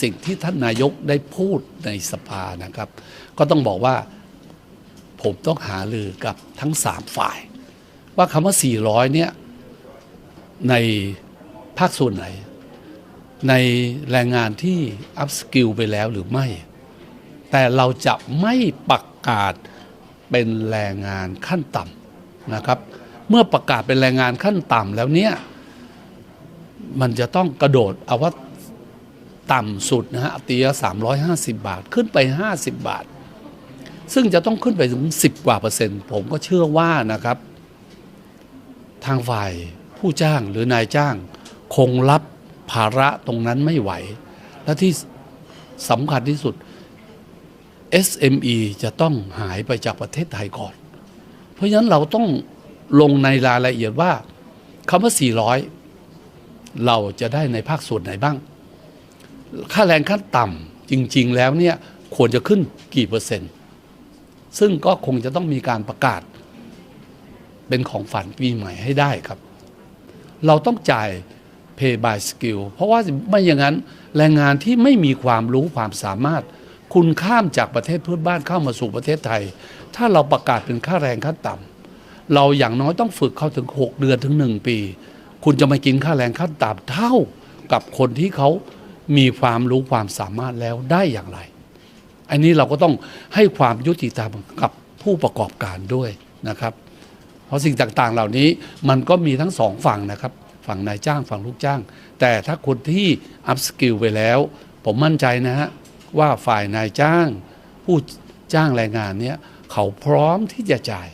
สิ่งที่ท่านนายกได้พูดในสภานะครับ ก็ต้องบอกว่าผมต้องหาลือกับทั้งสามฝ่าย ว่าคำว่า 400 เนี่ย ในภาคส่วนไหน ในแรงงานที่อัพสกิลไปแล้วหรือไม่ แต่เราจะไม่ประกาศเป็นแรงงานขั้นต่ำนะครับ เมื่อประกาศเป็นแรงงานขั้นต่ำแล้วเนี่ย มันจะต้องกระโดดเอาว่า ต่ำสุดนะฮะตีละ350 บาทขึ้นไป 50 บาท ซึ่งจะต้องขึ้นไปถึง 10 กว่าเปอร์เซ็นต์ ผมก็เชื่อว่านะครับ ทางฝ่ายผู้จ้างหรือนายจ้าง คงรับภาระตรงนั้นไม่ไหว และที่สำคัญที่สุด SME จะต้องหายไปจากประเทศไทยก่อน เพราะฉะนั้นเราต้องลงในรายละเอียดว่าคำว่า 400 เราจะได้ในภาคส่วนไหนบ้าง ค่าแรงขั้นต่ำจริง ๆ แล้วเนี่ยควรจะขึ้นกี่เปอร์เซ็นต์ ซึ่งก็คงจะต้องมีการประกาศ เป็นของฝันปีใหม่ให้ได้ครับ เราต้องจ่าย pay by skill เพราะว่าไม่อย่างนั้นแรงงานที่ไม่มีความรู้ความสามารถ คุณข้ามจากประเทศเพื่อนบ้านเข้ามาสู่ประเทศไทย ถ้าเราประกาศเป็นค่าแรงขั้นต่ำเราอย่างน้อยต้องฝึกเขาถึง 6 เดือนถึง 1 ปี คุณจะมากินค่าแรงขั้นต่ำเท่ากับคนที่เขา มีความรู้ความสามารถแล้วได้อย่างไร อันนี้เราก็ต้องให้ความยุติธรรมกับผู้ประกอบการด้วยนะครับ เพราะสิ่งต่างๆเหล่านี้มันก็มีทั้งสองฝั่งนะครับ ฝั่งนายจ้างฝั่งลูกจ้าง แต่ถ้าคนที่อัพสกิลไปแล้ว ผมมั่นใจนะฮะว่าฝ่ายนายจ้าง ผู้จ้างแรงงานเนี้ยเขาพร้อมที่จะจ่าย